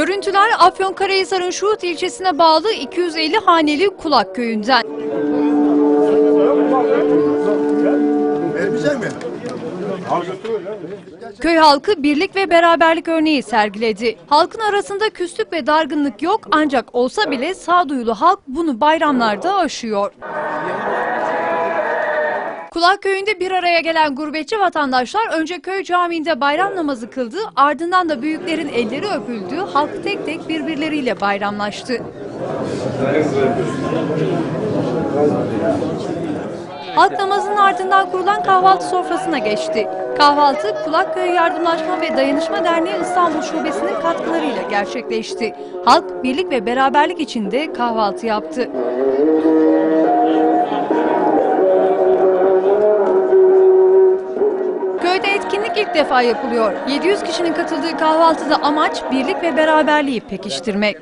Görüntüler Afyonkarahisar'ın Şuhut ilçesine bağlı 250 haneli Kulak köyünden. Köy halkı birlik ve beraberlik örneği sergiledi. Halkın arasında küslük ve dargınlık yok ancak olsa bile sağduyulu halk bunu bayramlarda aşıyor. Kulak köyünde bir araya gelen gurbetçi vatandaşlar önce köy camiinde bayram namazı kıldı, ardından da büyüklerin elleri öpüldü, halk tek tek birbirleriyle bayramlaştı. Halk namazının ardından kurulan kahvaltı sofrasına geçti. Kahvaltı Kulakköy Yardımlaşma ve Dayanışma Derneği İstanbul Şubesi'nin katkılarıyla gerçekleşti. Halk birlik ve beraberlik içinde kahvaltı yaptı. Etkinlik ilk defa yapılıyor. 700 kişinin katıldığı kahvaltıda amaç birlik ve beraberliği pekiştirmek.